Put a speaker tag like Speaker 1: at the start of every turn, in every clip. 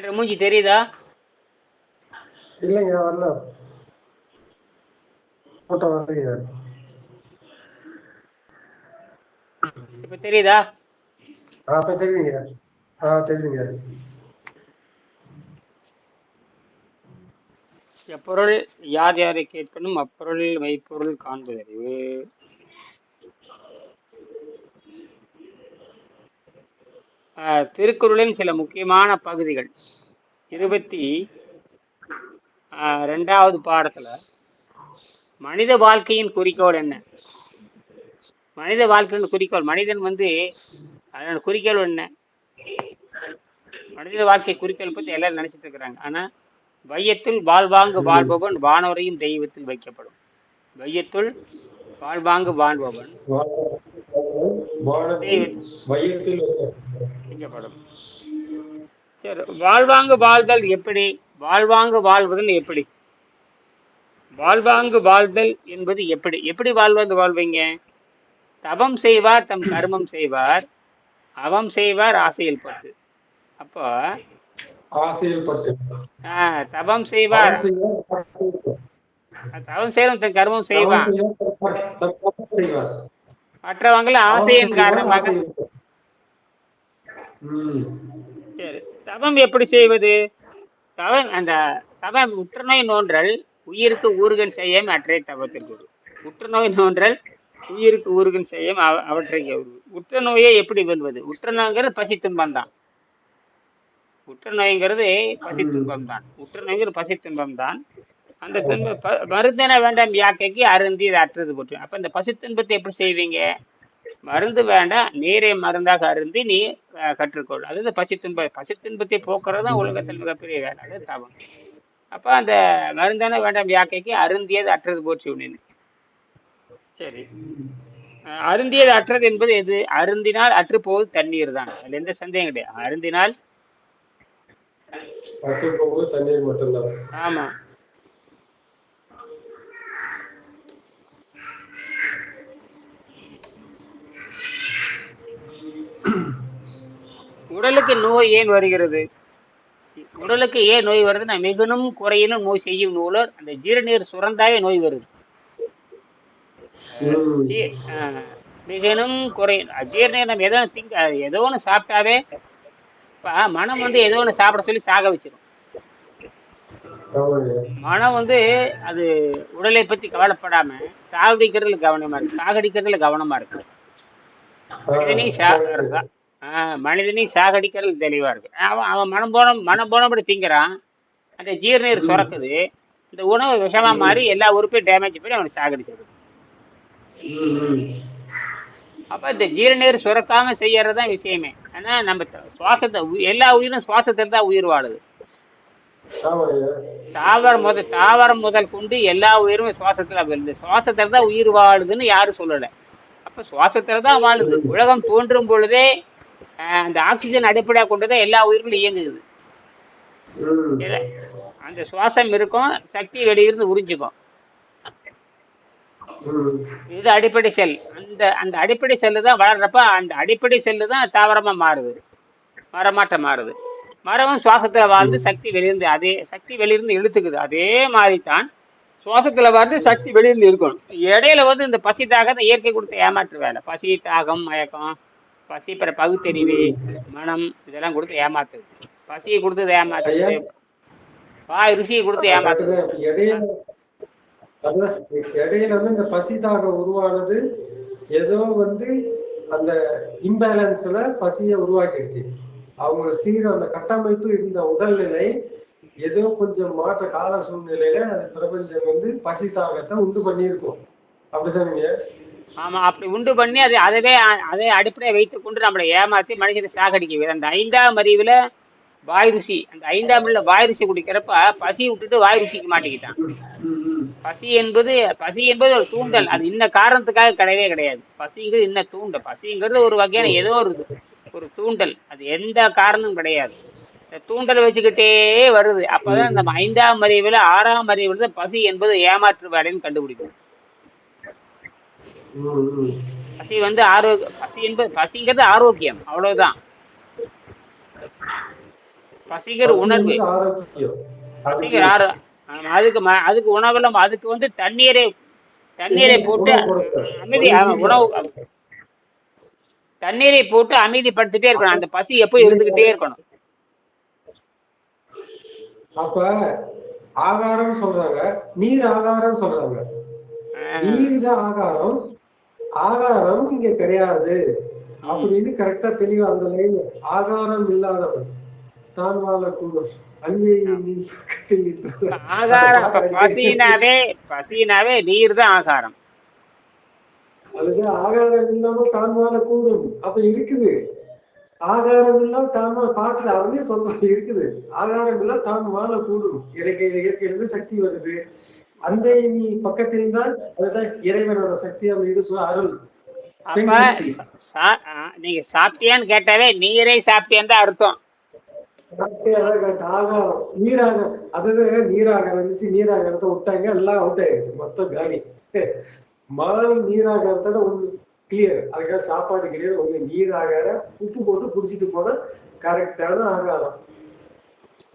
Speaker 1: என்ற மூஞ்சி தெரியுதா?
Speaker 2: இல்லைங்க வரல. போட்டோ வரலைங்க.
Speaker 1: இப்ப தெரியுதா?
Speaker 2: ஆ அப்ப தெரியுதுங்க. ஆ தெரியுதுங்க.
Speaker 1: எப்பொருள் யார் யாரை கேட்கணும் அப்பொருளில் மெய்ப்பொருள் காண்பதறிவு. திருக்குறளின் சில முக்கியமான பகுதிகள். இருபத்தி ரெண்டாவது பாடத்துல மனித வாழ்க்கையின் குறிக்கோள் என்ன? மனித வாழ்க்கையின் குறிக்கோள் மனிதன் வந்து அதனோட குறிக்கோள் என்ன? மனித வாழ்க்கை குறிக்கோள் பற்றி எல்லாரும் நினைச்சிட்டு இருக்கிறாங்க. ஆனா வையத்துள் வாழ்வாங்கு வாழ்பவன் வானோரையும் தெய்வத்தில் வைக்கப்படும். வையத்துள் வாழ்வாங்கு வாழ்பவன்.
Speaker 2: வையத்தில்
Speaker 1: வைக்கப்படும் சரி வாழ்வாங்கு வாழ்தல் எப்படி? வாழ்வாங்கு வாழ்வதல் எப்படி? வாழ்வாங்கு வாழ்தல் என்பது எப்படி? எப்படி வாழ்வாங்கு வாழ்வீங்க? தவம் செய்வார் தம் கர்மம் செய்வார். அவம் செய்வார் ஆசையில் பட்டு. அப்போ
Speaker 2: ஆசையில் பட்டு.
Speaker 1: ஆஹ், தவம் செய்வார். தவம் செய்வன் தன் கர்மம் செய்வான். மற்றவங்கள ஆசையின் காரணமாக. சரி. தவம் எப்படி செய்வது? தவம் அந்த தவம் உற்றுநோய் நோன்றல் உயிருக்கு ஊறுகன் செய்யம் அற்றை தவத்திற்கு. உற்றுநோய் நோன்றல் உயிருக்கு ஊறுகன் செய்யம் அவ- அவற்றை. உற்ற நோயை எப்படி வெல்வது? உற்ற நோய்ங்கிறது பசி துன்பம் தான் உற்ற நோய்ங்கிறது பசி துன்பம் தான் உற்ற நோய்ங்கிறது பசி துன்பம் தான் அந்த துன்ப மருந்தென வேண்டாம் யாக்கைக்கு அருந்தி இது அற்றது போட்டு அப்ப இந்த பசி துன்பத்தை எப்படி செய்வீங்க? மருந்து வேண்டாம் நீரை மருந்தாக அருந்தி நீ கற்றுக்கொள். அது இந்த பசி துன்ப பசி துன்பத்தை போக்குறது தான் உலகத்தில் மிகப்பெரிய வேலை. அது தவம் அப்ப அந்த மருந்தான வேண்டாம் யாக்கைக்கு அருந்தியது அற்றது போச்சு அப்படின்னு சரி. அருந்தியது அற்றது என்பது எது? அருந்தினால் அற்று போவது தண்ணீர் தான். அதுல எந்த சந்தேகம் கிடையாது அருந்தினால் ஆமா. உடலுக்கு நோய் ஏன் வருகிறது? உடலுக்கு ஏன் நோய் வருதுன்னா மிகுனும் குறையினும் நோய் செய்யும் நூலர் அந்த ஜீரநீர் சுரந்தாவே நோய் வருது. மிகனும் குறை குறையும் ஜீரநீர் நம்ம ஏதோ திங்க ஏதோ ஒன்று சாப்பிட்டாவே இப்போ மனம் வந்து ஏதோ ஒன்று சாப்பிட சொல்லி சாக வச்சிடும் மனம் வந்து அது உடலை பத்தி கவலைப்படாம சாகடிக்கிறதுல கவனமா இருக்கு. சாகடிக்கிறதுல கவனமா இருக்கு. மனிதனை ஆஹ் சாகடிக்கிறது தெளிவா இருக்கு அவன் அவன் மனம் போன மனம் போனபடி திங்கிறான். அந்த ஜீரநீர் சுரக்குது. இந்த உணவு விஷமா மாறி எல்லா உறுப்பையும் டேமேஜ் பண்ணி அவனை
Speaker 2: சாகடிச்சிருக்கு அப்போ
Speaker 1: அப்ப இந்த ஜீரநீர் சுரக்காம செய்யறது தான் விஷயமே. ஆனா நம்ம சுவாசத்தை எல்லா உயிரும் சுவாசத்தில் தான் உயிர் வாழுது. தாவரம் முதல் தாவரம் முதல் கொண்டு எல்லா உயிரும் சுவாசத்தில் வருது. சுவாசத்தில் தான் உயிர் வாழுதுன்னு யாரும் சொல்லலை. அப்போ சுவாசத்தில் தான் வாழுது. உலகம் தோன்றும் பொழுதே அந்த ஆக்சிஜன் அடிப்படையாக கொண்டுதான் எல்லா உயிர்களும் இயங்குது? அந்த சுவாசம் இருக்கும் சக்தி வெளியிருந்து உறிஞ்சிக்கும். இது அடிப்படை செல். அந்த அந்த அடிப்படை செல்லு தான் வளர்றப்ப அந்த அடிப்படை செல்லு தான் தாவரமா மாறுது. மரமாட்ட மாறுது. மரமும் சுவாசத்துல வாழ்ந்து சக்தி வெளியிருந்து அதே சக்தி வெளியிருந்து இழுத்துக்குது. அதே மாதிரி தான் சுவாசத்துல வந்து சக்தி வெளியிருந்து இருக்கணும் இடையில வந்து இந்த பசி தாகம் இயற்கை கொடுத்த ஏமாற்று வேலை பசி தாகம் மயக்கம் பசி பிற பகுத்தறிவு மனம் இதெல்லாம் கொடுத்து ஏமாத்துது. பசியை கொடுத்து ஏமாத்துது வாய் ருசியை கொடுத்து ஏமாத்துது
Speaker 2: இடையில வந்து இந்த பசி தாகம் உருவானது ஏதோ வந்து அந்த இம்பேலன்ஸ்ல பசியை உருவாக்கிடுச்சு. அவங்க சீர அந்த கட்டமைப்பு இருந்த உடல்நிலை ஏதோ கொஞ்சம் மாற்ற கால சூழ்நிலையில அது பிரபஞ்சம் வந்து பசி தாகத்தை உண்டு பண்ணியிருக்கும். அப்படிதானுங்க
Speaker 1: ஆமா அப்படி உண்டு பண்ணி அதை அதவே அதை அடிப்படையை வைத்துக் கொண்டு நம்மளை ஏமாத்தி மனுஷனை சாகடிக்க அந்த ஐந்தாம் அறிவுல வாய் ருசி அந்த ஐந்தாம் அறிவுல வாய் ருசி குடிக்கிறப்ப பசி விட்டுட்டு வாய் மாட்டிக்கிட்டான். பசி என்பது பசி என்பது ஒரு தூண்டல். அது இன்ன காரணத்துக்காக கிடையவே கிடையாது. பசிங்கிறது இன்ன தூண்டல். பசிங்கிறது ஒரு வகையான ஏதோ ஒரு ஒரு தூண்டல். அது எந்த காரணமும் கிடையாது. இந்த தூண்டல் வச்சுக்கிட்டே வருது. அப்பதான் நம்ம ஐந்தாம் அறிவுல ஆறாம் அறிவுல தான் பசி என்பது ஏமாற்று வேலைன்னு கண்டுபிடிக்கும் பசி வந்து ஆரோக்கிய பசி என்பது பசிங்கிறது ஆரோக்கியம் அவ்வளவுதான். பசிக்கிற
Speaker 2: பசி
Speaker 1: உணர்வு.
Speaker 2: ஆரோக்கியம்.
Speaker 1: ஆறு ஆமா, அதுக்கு அதுக்கு உணவுல அதுக்கு வந்து தண்ணீரை தண்ணீரை போட்டு. அமைதி உணவு. தண்ணீரை போட்டு அமைதிப்படுத்திட்டே இருக்கணும். அந்த பசி எப்போ இருந்துகிட்டே இருக்கணும்.
Speaker 2: அப்ப ஆகாரம் சொல்றாங்க. நீர் ஆகாரம் சொல்றாங்க. நீர் தான் ஆகாரம் ஆகாரம் இங்க கிடையாது. அப்படின்னு கரெக்டா தெளிவா அந்த லைன் ஆகாரம் இல்லாதவன் தான் வாழக்கூடும்.
Speaker 1: பசினாவே பசினாவே நீர் தான் ஆகாரம்.
Speaker 2: அதுக்கு ஆகாரம் இல்லாம தான் வாழக்கூடும். அப்ப இருக்குது. ஆகாரம் இல்லாம தான் பாட்டுல அவனே சொல்றான் இருக்குது. ஆகாரம் இல்லாம தான் வாழக்கூடும். இயற்கை இயற்கையிலிருந்து சக்தி வருது. அந்த நீ பக்கத்தில் தான் அதுதான் இறைவனோட சக்தி அந்த இது அருள்.
Speaker 1: நீங்க சாப்பிட்டியான்னு கேட்டாவே நீரை சாப்பிட்டியான்னு தான் அர்த்தம்.
Speaker 2: நீராகாரம் அதாவது நீராகாரம் இருந்துச்சு நீராகாரத்தை விட்டாங்க எல்லாம் அவுட் ஆயிடுச்சு மொத்தம் காலி. மாறி நீராகாரத்தோட ஒண்ணு கிளியர் அதுக்காக சாப்பாடு கிளியர் ஒண்ணு நீராகாரம் உப்பு போட்டு குடிச்சிட்டு போனா கரெக்டான ஆகாரம்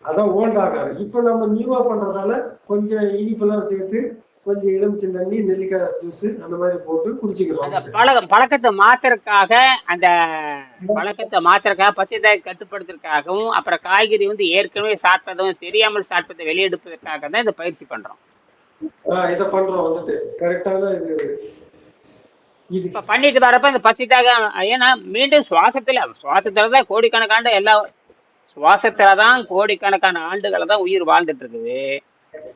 Speaker 2: அதான் ஓல்ட் ஆகாரம் இப்ப நம்ம நியூவா பண்றதால கொஞ்சம் இனிப்பெல்லாம் சேர்த்து கொஞ்சம் எலுமிச்சை தண்ணி நெல்லிக்காய் ஜூஸ் அந்த மாதிரி போட்டு
Speaker 1: அந்த
Speaker 2: குடிச்சுக்கிறோம்
Speaker 1: பழக பழக்கத்தை மாத்துறதுக்காக அந்த பழக்கத்தை மாத்துறதுக்காக பசிதை கட்டுப்படுத்துறதுக்காகவும் அப்புறம் காய்கறி வந்து ஏற்கனவே சாப்பிட்டதும் தெரியாமல் சாப்பிட்டதை வெளியெடுப்பதற்காக தான் இந்த பயிற்சி பண்றோம்.
Speaker 2: இதை பண்றோம் வந்துட்டு. கரெக்டான இது.
Speaker 1: இப்ப பண்ணிட்டு வரப்ப இந்த பசிதாக ஏன்னா மீண்டும் சுவாசத்துல சுவாசத்துல தான் கோடிக்கணக்கான எல்லா சுவாசத்துல தான் கோடிக்கணக்கான ஆண்டுகளை தான் உயிர் வாழ்ந்துட்டு இருக்குது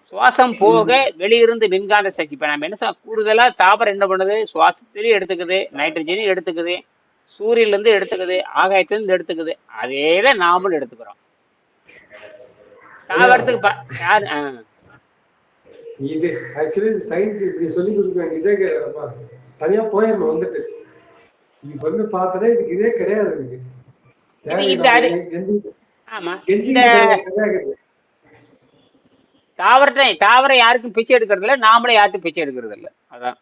Speaker 1: சுவாசம் போக வெளியிருந்து மின்காந்த சக்தி. இப்ப நம்ம என்ன கூடுதலா தாவரம் என்ன பண்ணுது? சுவாசத்திலையும் எடுத்துக்குது நைட்ரஜனையும் எடுத்துக்குது சூரியன்ல இருந்து எடுத்துக்குது ஆகாயத்துல இருந்து எடுத்துக்குது. அதே தான் நாமளும் எடுத்துக்கிறோம். தாவரத்துக்கு யாரு.
Speaker 2: இது ஆக்சுவலி சயின்ஸ் இப்படி சொல்லி கொடுக்க வேண்டியதே தனியா போயிடணும் வந்துட்டு. இப்ப வந்து பார்த்தனா இதுக்கு இதே கிடையாது.
Speaker 1: ஆமா. தாவரத்தை தாவரம் யாருக்கும் பிச்சை எடுக்கிறது இல்ல நாமளே யாருக்கும் பிச்சை எடுக்கிறது இல்ல. அதான்.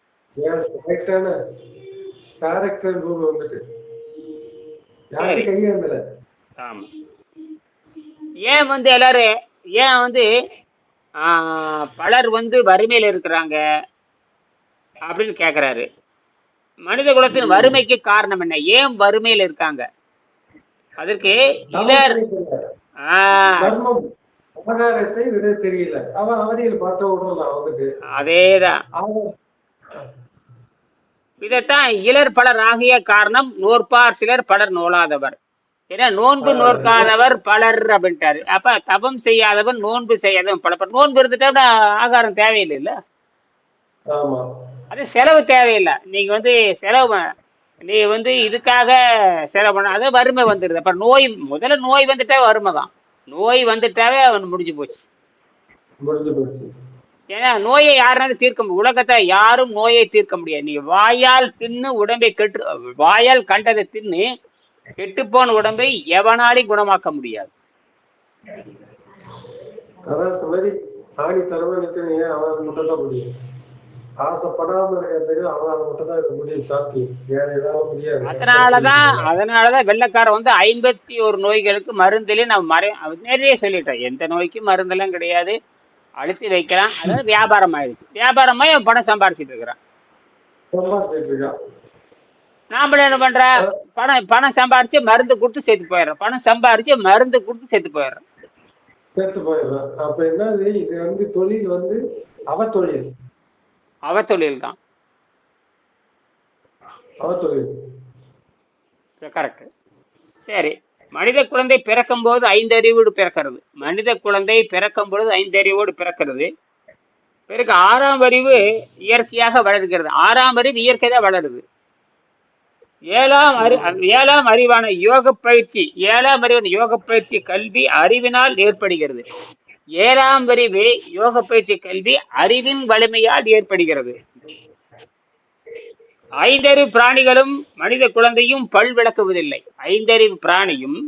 Speaker 1: ஆமா. ஏன் வந்து எல்லாரும் ஏன் வந்து பலர் வந்து வறுமையில இருக்கிறாங்க அப்படின்னு கேக்குறாரு. மனித குலத்தின் வறுமைக்கு காரணம் என்ன? ஏன் வறுமையில இருக்காங்க? அதற்கு இளர்
Speaker 2: தர்மம் ஆகாரத்தை விட தெரியல. அவன் அவதியில் பார்த்த விடலாம் வந்துட்டு
Speaker 1: அதேதான். இதைத்தான் இளர் பலர் ஆகிய காரணம் நோற்பார் சிலர் பலர் நோலாதவர் ஏன்னா நோன்பு நோற்காதவர் பலர் அப்படின்ட்டாரு. அப்ப தபம் செய்யாதவன் நோன்பு செய்யாதவன் பல நோன்பு இருந்துட்டா ஆகாரம் தேவையில்லை இல்ல? அது செலவு தேவையில்லை. நீங்க வந்து செலவு நீ வந்து இதுக்காக செலவு பண்ண அது வறுமை வந்துடுது அப்புறம் நோய் முதல்ல நோய் வந்துட்டா வறுமை தான். நோய் வந்துட்டாவே அவன் முடிஞ்சு போச்சு. ஏன்னா நோயை யாருனாலும் தீர்க்க முடியும். உலகத்தை யாரும் நோயை தீர்க்க முடியாது. நீ வாயால் தின்னு உடம்பை கெட்டு வாயால் கண்டதை தின்னு கெட்டுப்போன உடம்பை எவனாலையும் குணமாக்க முடியாது.
Speaker 2: அதான் ஆசைப்படாம இருக்கிறதுக்கு அவன் மட்டும் தான் இருக்க முடியும் சாத்தியம். வேற ஏதாவது முடியாது
Speaker 1: அதனாலதான் அதனாலதான் வெள்ளைக்காரன் வந்து ஐம்பத்தி ஒரு நோய்களுக்கு மருந்துலயே நம்ம மறை நிறைய சொல்லிட்டோம் எந்த நோய்க்கும் மருந்தெல்லாம் கிடையாது. அழுத்தி வைக்கலாம். அதாவது வியாபாரம் ஆயிடுச்சு. வியாபாரமாய் அவன் பணம் சம்பாரிச்சிட்டு இருக்கிறான்.
Speaker 2: சம்பாதிச்சிட்டு இருக்கான்.
Speaker 1: நாமளும் என்ன பண்ற? பணம் பணம் சம்பாரிச்சு மருந்து கொடுத்து செத்து போயிடுறோம் பணம் சம்பாரிச்சு மருந்து கொடுத்து செத்து போயிடுறோம்
Speaker 2: சேர்த்து போயிடுறான். அப்ப என்னது? இது வந்து தொழில் வந்து அவ தொழில்.
Speaker 1: அவ தொழில் தான் கரெக்ட் சரி. மனித குழந்தை பிறக்கும் போது ஐந்தறிவோடு பிறக்கிறது. மனித குழந்தை பிறக்கும் பொழுது ஐந்தறிவோடு பிறக்கிறது. பிறகு ஆறாம் அறிவு இயற்கையாக வளர்கிறது. ஆறாம் அறிவு இயற்கை தான் வளருது. ஏழாம் அறி ஏழாம் அறிவான யோக பயிற்சி ஏழாம் அறிவான யோக பயிற்சி கல்வி அறிவினால் ஏற்படுகிறது. ஏழாம் அறிவு யோக பயிற்சி கல்வி அறிவின் வலிமையால் ஏற்படுகிறது. ஐந்தறிவு பிராணிகளும் மனித குழந்தையும் பல் விளக்குவதில்லை. ஐந்தறிவு பிராணியும்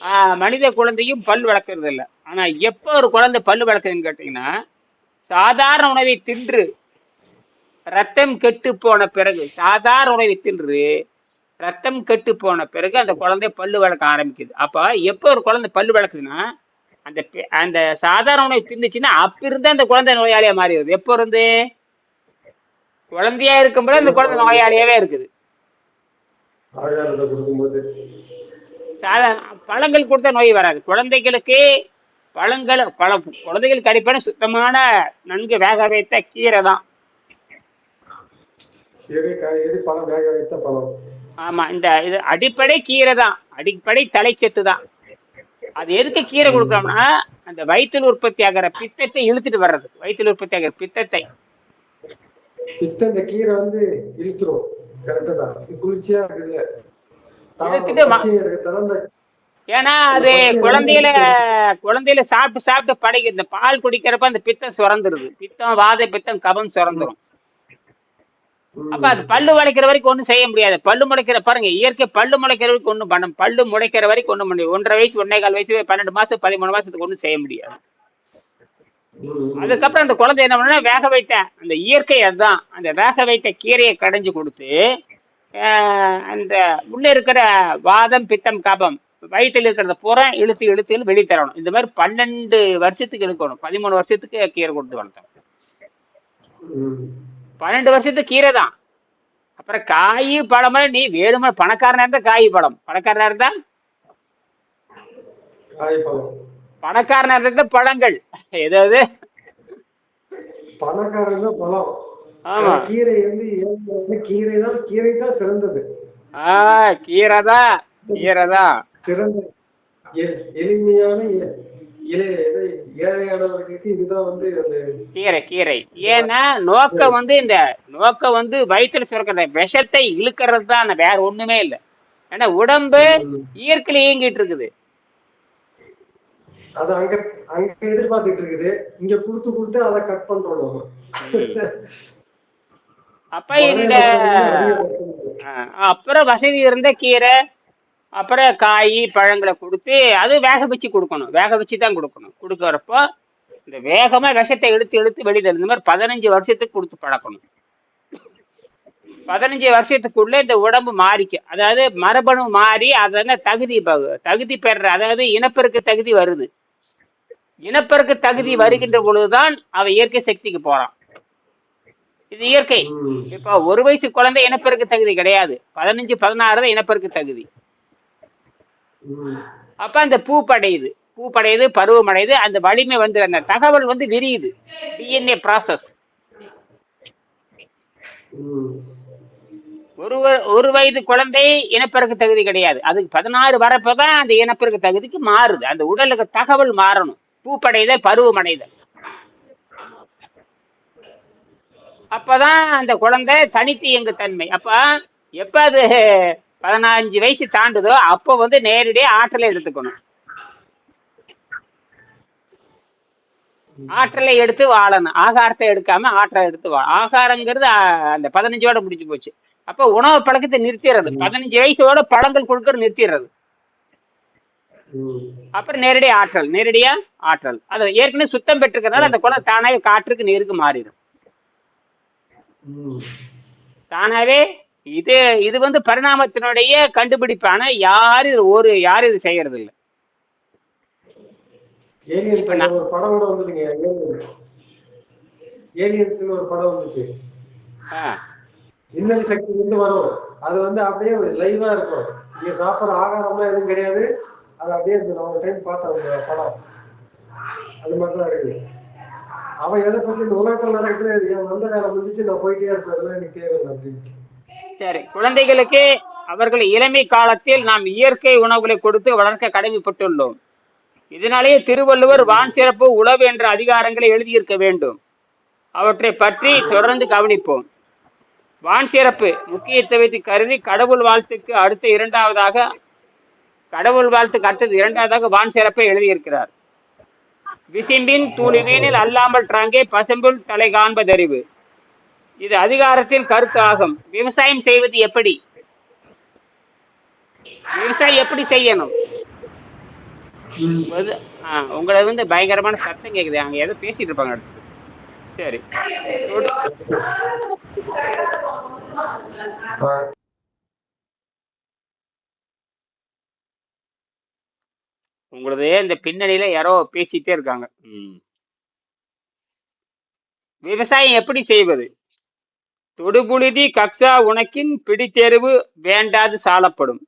Speaker 1: ஆஹ், மனித குழந்தையும் பல் விளக்குறதில்லை. ஆனா எப்போ ஒரு குழந்தை பல் வளர்க்குதுன்னு கேட்டீங்கன்னா சாதாரண உணவை தின்று ரத்தம் கெட்டு போன பிறகு சாதாரண உணவை தின்று ரத்தம் கெட்டு போன பிறகு அந்த குழந்தை பல்லு வளர்க்க ஆரம்பிக்குது. அப்ப எப்போ ஒரு குழந்தை பல்லு வளர்க்குதுன்னா அந்த அந்த சாதாரண உணவு தின்னுச்சுன்னா அப்ப இருந்து அந்த குழந்தை நோயாளியா மாறிடுது. எப்போ இருந்து? குழந்தையா இருக்கும்போது அந்த குழந்தை நோயாளியாவே இருக்குது. சாதாரண பழங்கள் கொடுத்தா நோய் வராது. குழந்தைகளுக்கு பழங்கள் பழ குழந்தைகளுக்கு அடிப்படை சுத்தமான நன்கு வேக வைத்த கீரை தான். ஆமா இந்த இது அடிப்படை கீரை தான். அடிப்படை தலைச்சத்து தான். அது எதுக்கு கீரை கொடுக்குறோம்னா அந்த வயிற்றில் உற்பத்தி ஆகிற பித்தத்தை இழுத்துட்டு வர்றது. வயிற்றில் உற்பத்தி ஆகிற பித்தத்தை.
Speaker 2: பித்த இந்த கீரை வந்து இழுத்துரும். கரெக்டா தான். குளிர்ச்சியா இந்த
Speaker 1: ஏன்னா அது குழந்தையில குழந்தையில சாப்பிட்டு சாப்பிட்டு படைக்கு இந்த பால் குடிக்கிறப்ப அந்த பித்தம் சுரந்துருது. பித்தம் வாத பித்தம் கபம் சுரந்துரும். அப்ப அது பல்லு முளைக்கிற வரைக்கும் ஒண்ணும் செய்ய முடியாது. பல்லு முளைக்கிற பாருங்க இயற்கை பல்லு முளைக்கிற வரைக்கும் ஒண்ணும் பண்ண பல்லு முளைக்கிற வரைக்கும் ஒண்ணும் பண்ண ஒன்றரை வயசு ஒன்னே கால் வயசு பன்னெண்டு மாசம் பதிமூணு மாசத்துக்கு ஒண்ணும் செய்ய முடியாது. அதுக்கப்புறம் அந்த குழந்தை என்ன பண்ணா வேக வைத்த அந்த இயற்கை அதுதான். அந்த வேக வைத்த கீரையை கடைஞ்சு கொடுத்து ஆஹ், அந்த உள்ள இருக்கிற வாதம் பித்தம் கபம் வயிற்றில் இருக்கிறத பூரா இழுத்து இழுத்து இழுத்து வெளியே தரணும். இந்த மாதிரி பன்னெண்டு வருஷத்துக்கு இழுக்கணும் பதிமூணு வருஷத்துக்கு கீரை கொடுத்து வளர்த்தோம் பன்னெண்டு வருஷத்துக்கு கீரை தான் அப்புறம் காய் பழமா நீ வேணுமா பணக்காரனா இருந்தா காய் பழம். பணக்காரனா இருந்தா? பணக்காரனா இருந்தா பழங்கள். ஏதாவது?
Speaker 2: பணக்காரன் தான் பழம்.
Speaker 1: ஆமா.
Speaker 2: கீரை வந்து கீரை தான் கீரை தான் சிறந்தது.
Speaker 1: ஆ கீரை தான் கீரை தான்
Speaker 2: சிறந்த எளிமையான
Speaker 1: கீரை கீரை. ஏன்னா நோக்கம் வந்து இந்த நோக்கம் வந்து வயிற்றுல சுரக்கிற விஷத்தை இழுக்கிறது தான் வேற ஒண்ணுமே இல்லை. ஏன்னா உடம்பு இயற்கையில இயங்கிட்டு இருக்குது.
Speaker 2: அது அங்க அங்க எதிர்பார்த்துட்டு இருக்குது. இங்க கொடுத்து கொடுத்து அதை கட் பண்றோம் நம்ம.
Speaker 1: அப்ப இந்த அப்புறம் வசதி இருந்த கீரை அப்புறம் காய் பழங்களை கொடுத்து அது வேக வச்சு கொடுக்கணும். வேக வச்சு தான் கொடுக்கணும். கொடுக்கறப்போ இந்த வேகமா விஷத்தை எடுத்து எடுத்து வெளியில இந்த மாதிரி பதினஞ்சு வருஷத்துக்கு கொடுத்து பழக்கணும். பதினஞ்சு வருஷத்துக்குள்ள இந்த உடம்பு மாறிக்கும் அதாவது மரபணு மாறி அதன தகுதி ப- தகுதி பெற அதாவது இனப்பெருக்க தகுதி வருது. இனப்பெருக்க தகுதி வருகின்ற பொழுதுதான் அவன் இயற்கை சக்திக்கு போறான். இது இயற்கை. இப்போ ஒரு வயசு குழந்தை இனப்பெருக்க தகுதி கிடையாது. பதினஞ்சு பதினாறு தான் இனப்பெருக்க தகுதி. அப்ப அந்த பூ படையுது. பூ படையுது பருவம் அடையுது அந்த வலிமை வந்து அந்த தகவல் வந்து விரியுது. டிஎன்ஏ ப்ராசஸ் ஒரு வ- ஒரு வயது குழந்தை இனப்பெருக்க தகுதி கிடையாது. அதுக்கு பதினாறு வரப்பதான் அந்த இனப்பெருக்க தகுதிக்கு மாறுது. அந்த உடலுக்கு தகவல் மாறணும். பூப்படைதல் பருவம் அடைதல். அப்பதான் அந்த குழந்தை தனித்து இயங்கு தன்மை. அப்ப எப்ப அது பதினஞ்சு வயசு தாண்டுதோ அப்போ வந்து நேரடியா ஆற்றலை எடுத்துக்கணும். ஆற்றலை எடுத்து வாழணும். ஆகாரத்தை எடுக்காம ஆற்றலை எடுத்து வாழ ஆகாரங்கிறது அந்த பதினஞ்சோட முடிஞ்சு போச்சு. அப்ப உணவு பழக்கத்தை நிறுத்திடுறது. பதினஞ்சு வயசோட பழங்கள் கொடுக்கற நிறுத்திடுறது. அப்புறம் நேரடி ஆற்றல். நேரடியா ஆற்றல். அது ஏற்கனவே சுத்தம் பெற்றிருக்கிறதுனால அந்த குழந்தை தானாவே காற்றுக்கு நீருக்கு மாறிடும். தானாவே இது இது வந்து பரிணாமத்தினுடைய கண்டுபிடிப்பான யாரு இது ஒரு யாரும் இது செய்யறது இல்ல
Speaker 2: படம் கூட வந்ததுங்க ஏலியன்ஸ் ஒரு படம் வந்துச்சு. மின்னல் சக்தி வந்து வரும். அது வந்து அப்படியே லைவா இருக்கும். நீங்க சாப்பிடுற ஆகாரம்லாம் எதுவும் கிடையாது. அது அப்படியே. நான் ஒரு டைம் பார்த்தேன் படம். அது மாதிரி தான் இருக்குது அவன் எதை பத்தி இந்த உலகத்தில் நடக்குது என் வந்த வேலை முடிஞ்சிச்சு நான் போயிட்டே இருப்பேன் எனக்கு தேவையில்லை அப்படின்ட்டு
Speaker 1: சரி குழந்தைகளுக்கு அவர்கள் இளமை காலத்தில் நாம் இயற்கை உணவுகளை கொடுத்து வளர்க்க கடமைப்பட்டுள்ளோம். இதனாலேயே திருவள்ளுவர் வான் சிறப்பு உழவு என்ற அதிகாரங்களை எழுதியிருக்க வேண்டும். அவற்றை பற்றி தொடர்ந்து கவனிப்போம். வான் சிறப்பு முக்கியத்துவத்தை கருதி கடவுள் வாழ்த்துக்கு அடுத்த இரண்டாவதாக கடவுள் வாழ்த்துக்கு அடுத்தது இரண்டாவதாக வான் சிறப்பை எழுதியிருக்கிறார். விசிம்பின் தூளிவேனில் அல்லாமல் ட்ராங்கே பசும்புல் தலை காண்பதறிவு. இது அதிகாரத்தின் கருத்தாகும். விவசாயம் செய்வது எப்படி? விவசாயம் எப்படி செய்யணும்? உங்களை வந்து பயங்கரமான சத்தம் கேக்குது. அங்க ஏதோ பேசிட்டு இருப்பாங்க சரி. உங்களது இந்த பின்னணியில யாரோ பேசிட்டே இருக்காங்க. விவசாயம் எப்படி செய்வது? தொடுபுழுதி கக்ஸா உனக்கின் பிடித்தெருவு வேண்டாது சாலப்படும்.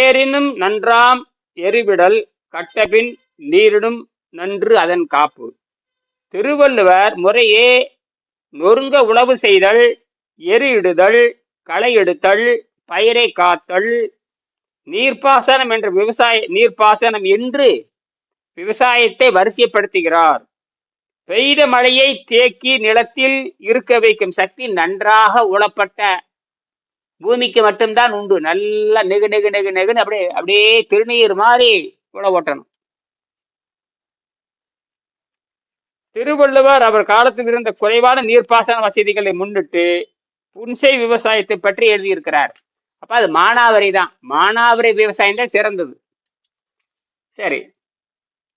Speaker 1: ஏரினும் நன்றாம் எரிவிடல் கட்டபின் நீரிடும் நன்று அதன் காப்பு. திருவள்ளுவர் முறையே நொறுங்க உழவு செய்தல் எரியிடுதல் களையெடுத்தல் களை எடுத்தல் பயிரை காத்தல் நீர்ப்பாசனம் என்ற விவசாய நீர்ப்பாசனம் என்று விவசாயத்தை வரிசைப்படுத்துகிறார். பெய்த மழையை தேக்கி நிலத்தில் இருக்க வைக்கும் சக்தி நன்றாக உழப்பட்ட பூமிக்கு மட்டும்தான் உண்டு. நல்லா நெகு நெகு நெகு நெகுன்னு அப்படியே அப்படியே திருநீர் மாதிரி உழ ஓட்டணும். திருவள்ளுவர் அவர் காலத்தில் இருந்த குறைவான நீர்ப்பாசன வசதிகளை முன்னிட்டு புன்சை விவசாயத்தை பற்றி எழுதியிருக்கிறார். அப்ப அது மானாவரி தான். மானாவரி விவசாயம் தான் சிறந்தது. சரி.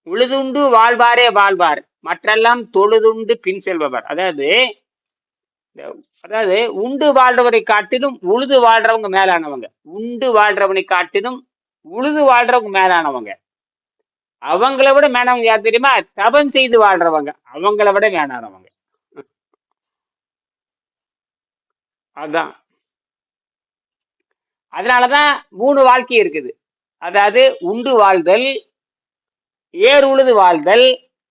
Speaker 1: உழுதுண்டு வாழ்வாரே வாழ்வார். மற்றெல்லாம் தொழுதுண்டு பின் செல்பவர். அதாவது அதாவது உண்டு வாழ்றவரை காட்டிலும் உழுது வாழ்றவங்க மேலானவங்க. உண்டு வாழ்றவனை காட்டிலும் உழுது வாழ்றவங்க மேலானவங்க. அவங்கள விட மேலானவங்க யார் தெரியுமா? தபம் செய்து வாழ்றவங்க. அவங்கள விட மேலானவங்க. அதான். அதனாலதான் மூணு வாழ்க்கை இருக்குது. அதாவது உண்டு வாழ்தல் ஏர் உழுது வாழ்தல்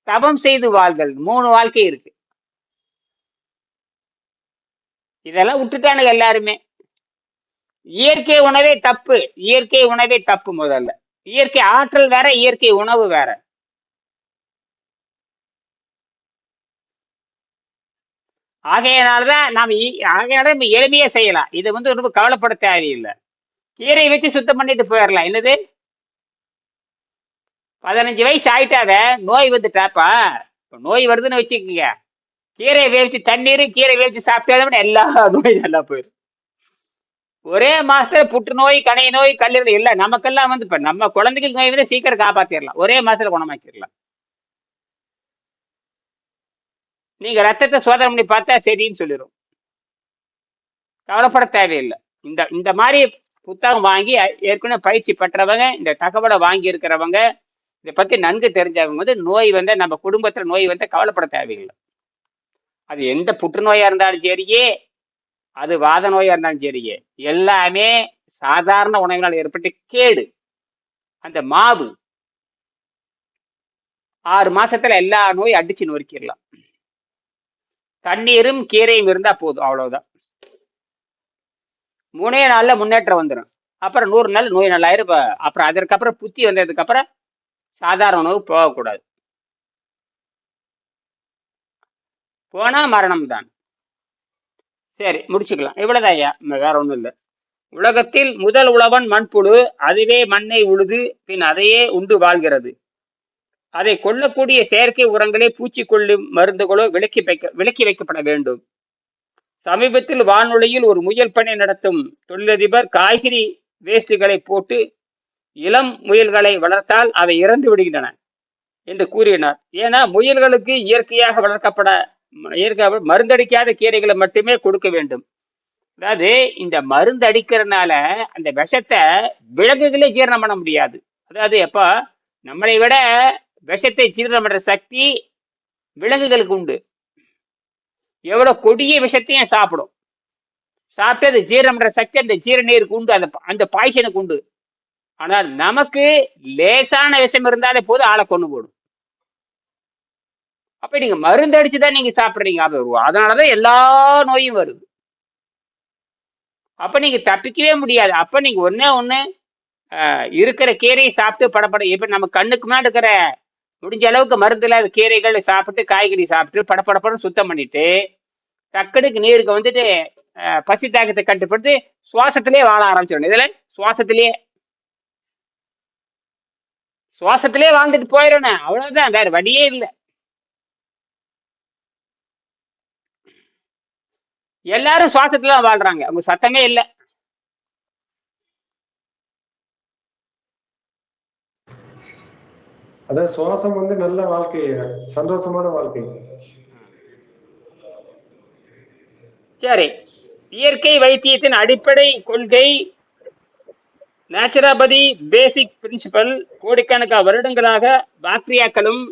Speaker 1: தபம் செய்து வாழ்தல். மூணு வாழ்க்கை இருக்கு. இதெல்லாம் விட்டுட்டானுங்க எல்லாருமே. இயற்கை உணவே தப்பு. இயற்கை உணவே தப்பு முதல்ல. இயற்கை ஆற்றல் வேற இயற்கை உணவு வேற. ஆகையினாலதான் நாம் ஆகையினால நம்ம எளிமையா செய்யலாம். இதை வந்து ரொம்ப கவலைப்பட தேவையில்லை கீரை வச்சு சுத்தம் பண்ணிட்டு போயிடலாம். என்னது? பதினஞ்சு வயசு ஆயிட்டாத நோய் வந்துட்டாப்பா. இப்போ நோய் வருதுன்னு வச்சுக்கோங்க. கீரை வேவிச்சு தண்ணீர் கீரை வேவிச்சு சாப்பிட்டாலும் எல்லா நோயும் நல்லா போயிடும். ஒரே மாசத்துல புற்றுநோய் கணை நோய் கல்லீரல் இல்ல நமக்கெல்லாம் வந்து இப்ப நம்ம குழந்தைகள் நோய் வந்து சீக்கிரம் காப்பாத்திடலாம் ஒரே மாசத்துல குணமாக்கிடலாம் நீங்க ரத்தத்தை சோதனை பண்ணி பார்த்தா சரின்னு சொல்லிடும் கவலைப்பட தேவையில்லை. இந்த இந்த மாதிரி புத்தகம் வாங்கி ஏற்கனவே பயிற்சி பெற்றவங்க இந்த தகவலை வாங்கி இருக்கிறவங்க இதை பத்தி நன்கு தெரிஞ்சவங்க வந்து நோய் வந்து நம்ம குடும்பத்துல நோய் வந்து கவலைப்பட தேவையில்லை. அது எந்த புற்றுநோயா இருந்தாலும் சரியே அது வாத நோயா இருந்தாலும் சரியே. எல்லாமே சாதாரண உணவினால் ஏற்பட்ட கேடு. அந்த மாவு ஆறு மாசத்துல எல்லா நோய் அடிச்சு நொறுக்கிடலாம் தண்ணீரும் கீரையும் இருந்தா போதும் அவ்வளவுதான். மூணே நாள்ல முன்னேற்றம் வந்துடும் அப்புறம் நூறு நாள் நோய் நல்லாயிரும் அப்புறம் அதற்கப்புறம் புத்தி வந்ததுக்கு அப்புறம் சாதாரண உணவு போகக்கூடாது. போனா மரணம் தான் சரி முடிச்சுக்கலாம். இவ்வளவுதான் ஐயா. வேற ஒண்ணும் இல்லை. உலகத்தில் முதல் உழவன் மண்புழு. அதுவே மண்ணை உழுது பின் அதையே உண்டு வாழ்கிறது. அதை கொல்லக்கூடிய செயற்கை உரங்களே பூச்சிக்கொல்லி மருந்துகளோ விலக்கி வைக்க விலக்கி வைக்கப்பட வேண்டும். சமீபத்தில் வானொலியில் ஒரு முயல் பணி நடத்தும் தொழிலதிபர் காய்கறி வேஸ்டுகளை போட்டு இளம் முயல்களை வளர்த்தால் அவை இறந்து விடுகின்றன என்று கூறினார். ஏன்னா முயல்களுக்கு இயற்கையாக வளர்க்கப்பட இயற்கையாக மருந்தடிக்காத கீரைகளை மட்டுமே கொடுக்க வேண்டும். அதாவது இந்த மருந்து அடிக்கிறதுனால அந்த விஷத்தை விலங்குகளே ஜீரணம் பண்ண முடியாது. அதாவது எப்போ நம்மளை விட விஷத்தை ஜீரணம் பண்ற சக்தி விலங்குகளுக்கு உண்டு. எவ்வளவு கொடிய விஷத்தையும் சாப்பிடும். சாப்பிட்டு அது ஜீரணம் பண்ற சக்தி அந்த ஜீரணீருக்கு உண்டு அந்த அந்த பாய்ச்சனுக்கு உண்டு. ஆனால் நமக்கு லேசான விஷம் இருந்தாலே போதும் ஆளை கொண்டு போடும். அப்ப நீங்க மருந்து அடிச்சுதான் நீங்க சாப்பிடுறீங்க அது வருவோம் அதனாலதான் எல்லா நோயும் வருது. அப்ப நீங்க தப்பிக்கவே முடியாது. அப்ப நீங்க ஒன்னே ஒண்ணு இருக்கிற கீரையை சாப்பிட்டு படப்பட இப்ப நம்ம கண்ணுக்கு முன்னாடி இருக்கிற முடிஞ்ச அளவுக்கு மருந்து இல்லாத கீரைகள் சாப்பிட்டு காய்கறி சாப்பிட்டு படப்படப்படம் சுத்தம் பண்ணிட்டு டக்குனுக்கு நீருக்கு வந்துட்டு பசி தாக்கத்தை கட்டுப்படுத்தி சுவாசத்திலே வாழ ஆரம்பிச்சிடணும். இதுல சுவாசத்திலேயே சுவாசத்திலே வாழ்ந்துட்டு போயிடணும் அவ்வளவுதான். வேற வழியே இல்லை. எல்லாரும் சுவாசத்துல தான் வாழ்றாங்க. அவங்க சத்தமே இல்லை.
Speaker 2: அதான் சுவாசம் வந்து நல்ல வாழ்க்கை சந்தோஷமான வாழ்க்கை.
Speaker 1: சரி. இயற்கை வைத்தியத்தின் அடிப்படை கொள்கை நேச்சுரோபதி பேசிக் பிரின்சிபல் கோடிக்கணக்கான வருடங்களாக பாக்டீரியாக்களும்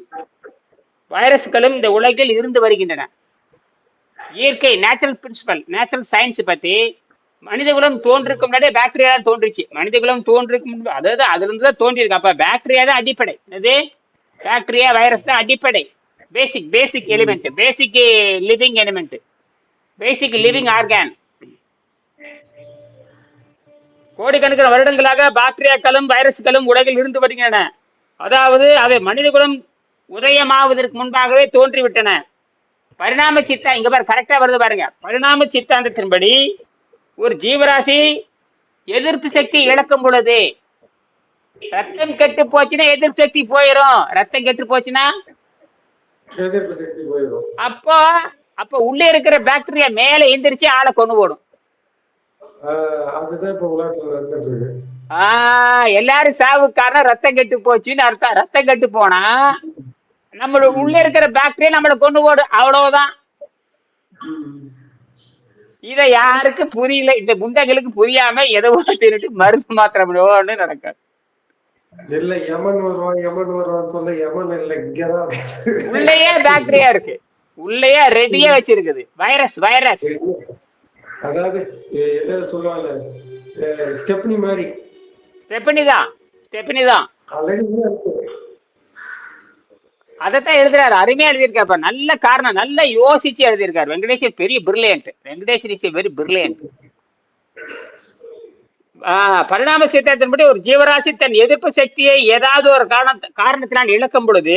Speaker 1: வைரஸ்களும் இந்த உலகில் இருந்து வருகின்றன. இயற்கை நேச்சுரல் பிரின்சிபல் நேச்சுரல் சயின்ஸ் பத்தி மனிதகுலம் தோன்றுக்கு முன்னாடியே பாக்டீரியா தான் தோன்றுச்சு. மனிதகுலம் தோன்றுக்கு முன்பு அதாவது அதுல இருந்து தான் தோன்றியிருக்கு. அப்ப பாக்டீரியா தான் அடிப்படை. அது பாக்டீரியா வைரஸ் தான் அடிப்படை. Basic basic element basic living element basic living organ கோடிக்கணக்கான வருடங்களாக பாக்டீரியாக்களும் வைரஸ்களும் உலகில் இருந்து வருகின்றன. அதாவது அவை மனிதகுலம் உதயமாவதற்கு முன்பாகவே தோன்றிவிட்டன. பரிணாம சித்தா இங்க பாரு கரெக்டா வருது பாருங்க. பரிணாம சித்தாந்தத்தின்படி ஒரு ஜீவராசி எதிர்ப்பு சக்தி இழக்கும் பொழுது ரத்தம் கெட்டு போச்சுன்னா எதிர்ப்பு சக்தி போயிடும் ரத்தம் கெட்டு போச்சுன்னா? அப்போ அப்போ உள்ளே இருக்கிற பாக்டீரியா மேல எந்திரிச்சு ஆளை கொண்டு போடும்
Speaker 2: அதுதான் இப்ப உலகத்துல நடந்துட்டு இருக்கு.
Speaker 1: ஆஹ் எல்லாரும் சாவு காரணம் ரத்தம் கெட்டு போச்சுன்னு அர்த்தம். ரத்தம் கெட்டு போனா நம்மள உள்ள இருக்கிற பாக்டீரியா நம்மளை கொண்டு போடும் அவ்வளவுதான். இத யாருக்கு புரியல? இந்த முண்டங்களுக்கு புரியாம ஏதோ தின்னுட்டு மருந்து மாத்திரம் நடக்கும்.
Speaker 2: இல்ல யமன் வருவான் யமன் வருவான்னு சொல்ல யமன் இல்ல இங்கதான்
Speaker 1: உள்ளேயே பாக்டீரியா இருக்கு. உள்ளேயே ரெடியா வச்சிருக்குது. வைரஸ் வைரஸ்
Speaker 2: அதாவது என்ன சொல்லுவாங்க ஸ்டெப்னி மாதிரி.
Speaker 1: ஸ்டெப்பனி தான் ஸ்டெப்பனி தான். அதைத்தான் எழுதுறாரு அருமையா எழுதியிருக்காரு. நல்ல காரணம் நல்லா யோசிச்சு எழுதியிருக்காரு. வெங்கடேஷ் பெரிய brilliant Venkatesh is very brilliant பரிணாம சித்தத்தின்படி ஒரு ஜீவராசி தன் எதிர்ப்பு சக்தியை ஏதாவது ஒரு காரண காரணத்தினால் இழக்கும் பொழுது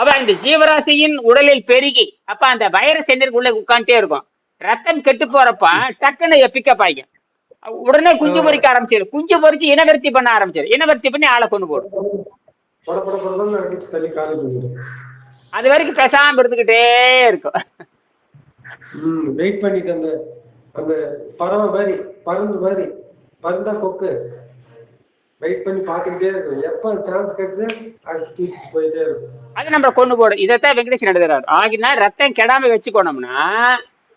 Speaker 1: அவ அந்த ஜீவராசியின் உடலில் பெருகி அப்ப அந்த வைரஸ் என்ன உள்ள உட்காந்துட்டே இருக்கும். ரத்தம் கெட்டு போறப்ப டக்குன்னு பிக்கப் ஆகிக்கும் உடனே குஞ்சு பொறிக்க ஆரம்பிச்சிடும் குஞ்சு பொறிச்சு இனவர்த்தி பண்ண ஆரம்பிச்சிடும் இனவர்த்தி பண்ணி ஆளை கொண்டு போடும் அது வரைக்கும் பேசாம இருந்துகிட்டே இருக்கும்.
Speaker 2: வெயிட் பண்ணிட்டு அந்த அந்த பறவை மாதிரி பருந்து மாதிரி பருந்தா கொக்கு. வெயிட் பண்ணி பார்த்துக்கிட்டே இருக்கும். எப்ப சான்ஸ் கிடைச்சா அடிச்சு போயிட்டே இருக்கும்.
Speaker 1: அது நம்ம கொண்டு போடும் இதைத்தான் வெங்கடேசன் எழுதுறாரு. ஆகினா ரத்தம் கெடாம வச்சுக்கணும்னா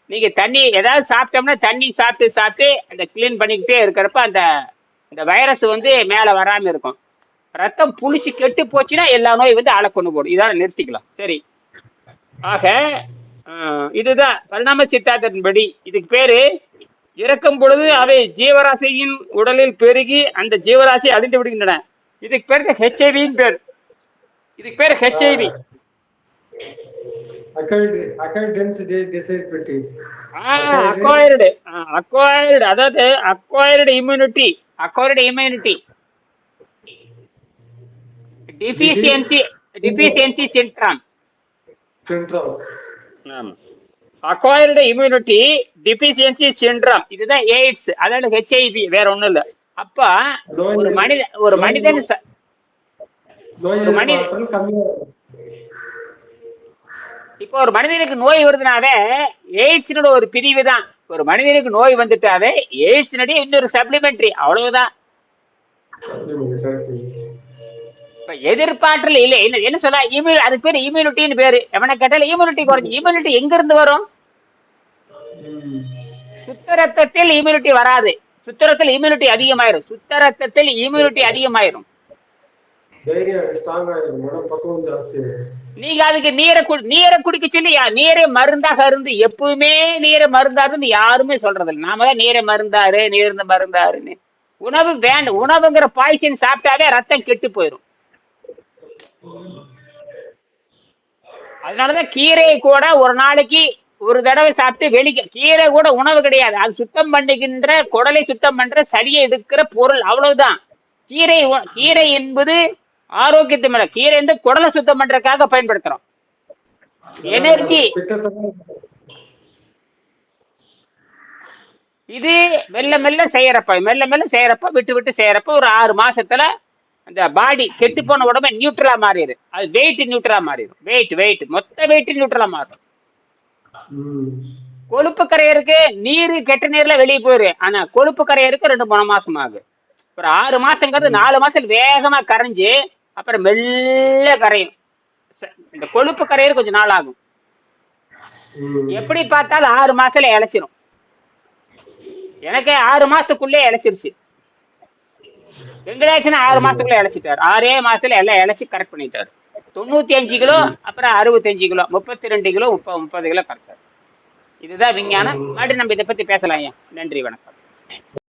Speaker 1: நீங்க தண்ணி ஏதாவது சாப்பிட்டோம்னா தண்ணி சாப்பிட்டு சாப்பிட்டு அந்த க்ளீன் பண்ணிக்கிட்டே இருக்கிறப்ப அந்த இந்த வைரஸ் வந்து மேல வராம இருக்கும். ரத்தம் புளிச்சு கெட்டு போச்சுன்னா எல்லா நோய் வந்து ஆளை கொண்டு போடும். இதான நிறுத்திக்கலாம். சரி. ஆக இதுதான் பரிணாம சித்தாந்தத்தின்படி இதுக்கு பேரு இறக்கும் பொழுது அவை ஜீவராசியின் உடலில் பெருகி அந்த ஜீவராசி அழிந்து விடுகின்றன. இதுக்கு பேர் ஹெச்ஐவின்னு பேர். இதுக்கு பேர் ஹெச்ஐவி
Speaker 2: டென்சிட்டி
Speaker 1: அக்வயர்டு அதாவது acquired immunity acquired immunity deficiency deficiency syndrome
Speaker 2: syndrome
Speaker 1: acquired immunity deficiency syndrome இதுதான் எய்ட்ஸ் அதாவது ஹெச்ஐவி வேற ஒண்ணும் இல்ல. அப்ப ஒரு மனித ஒரு மனிதன் ஒரு
Speaker 2: இருக்கும்.
Speaker 1: இப்போ ஒரு மனிதனுக்கு நோய் வருதுனாவே எய்ட்ஸ்னோட ஒரு பிரிவு தான். ஒரு மனிதனுக்கு நோய் வந்துட்டாவே எய்ட்ஸ்னுடைய இன்னொரு சப்ளிமெண்ட்ரி அவ்வளவுதான். இப்ப எதிர்ப்பாற்றல் இல்லை. என்ன என்ன சொல்ல இம்யூ அதுக்கு பேர் இம்யூனிட்டின்னு பேரு. எவனை கேட்டாலும் இம்யூனிட்டி குறைஞ்சு. இம்யூனிட்டி எங்க இருந்து வரும்? சுத்த ரத்தத்தில் இம்யூனிட்டி வராது. சுத்த ரத்தத்தில் இம்யூனிட்டி அதிகமாயிரும். சுத்த ரத்தத்தில் இம்யூனிட்டி அதிகமாயிரும். நீங்க அதுக்கு நீரை நீரை குடிக்க சொல்லி யா- நீரை மருந்தாக இருந்து எப்பவுமே நீரை மருந்தாருன்னு யாருமே சொல்றது இல்லை நாம தான் நீரை மருந்தாரு நீர்ந்த மருந்தாருன்னு. உணவு வேண்டாம் உணவுங்கிற பாய்ச்சன் சாப்பிட்டாவே ரத்தம் கெட்டு போயிடும் அதனாலதான் கீரையை கூட ஒரு நாளைக்கு ஒரு தடவை சாப்பிட்டு வெளிக்க கீரை கூட உணவு கிடையாது. அது சுத்தம் பண்ணுகின்ற குடலை சுத்தம் பண்ற சளியை எடுக்கிற பொருள். அவ்வளவுதான். கீரை உ- கீரை என்பது ஆரோக்கியத்தை மேல கீரை வந்து குடலை சுத்தம் பண்றதுக்காக பயன்படுத்துறோம். எனர்ஜி இது மெல்ல மெல்ல செய்யறப்ப மெல்ல மெல்ல செய்யறப்ப விட்டு விட்டு செய்யறப்ப ஒரு ஆறு மாசத்துல அந்த பாடி கெட்டு போன உடம்பு நியூட்ரலா மாறிடு அது வெயிட் நியூட்ரலா மாறிடும் வெயிட் வெயிட் மொத்த வெயிட் நியூட்ரலா மாறும். கொழுப்பு கரையருக்கு நீர் கெட்ட நீர்ல வெளியே போயிரு ஆனா கொழுப்பு கரையருக்கு ரெண்டு மூணு மாசம் ஆகும். ஒரு ஆறு மாசங்கிறது நாலு மாசம் வேகமா கரைஞ்சு அப்புறம் மெல்ல கரையும். இந்த கொழுப்பு கரையர் கொஞ்சம் நாள் ஆகும். எப்படி பார்த்தாலும் ஆறு மாசத்துல இழைச்சிரும். எனக்கு ஆறு மாசத்துக்குள்ளே இழைச்சிருச்சு. வெங்கடேசன் ஆறு மாசத்துக்குள்ள இழைச்சிட்டாரு. ஆறே மாசத்துல எல்லாம் இழைச்சி கரெக்ட் பண்ணிட்டாரு. தொண்ணூத்தி அஞ்சு கிலோ அப்புறம் அறுபத்தஞ்சு கிலோ முப்பத்தி ரெண்டு கிலோ முப்பது முப்பது கிலோ குறைச்சாரு இதுதான் விஞ்ஞானம். மறுபடியும் நம்ம இதை பத்தி பேசலாம் ஐயா. நன்றி வணக்கம்.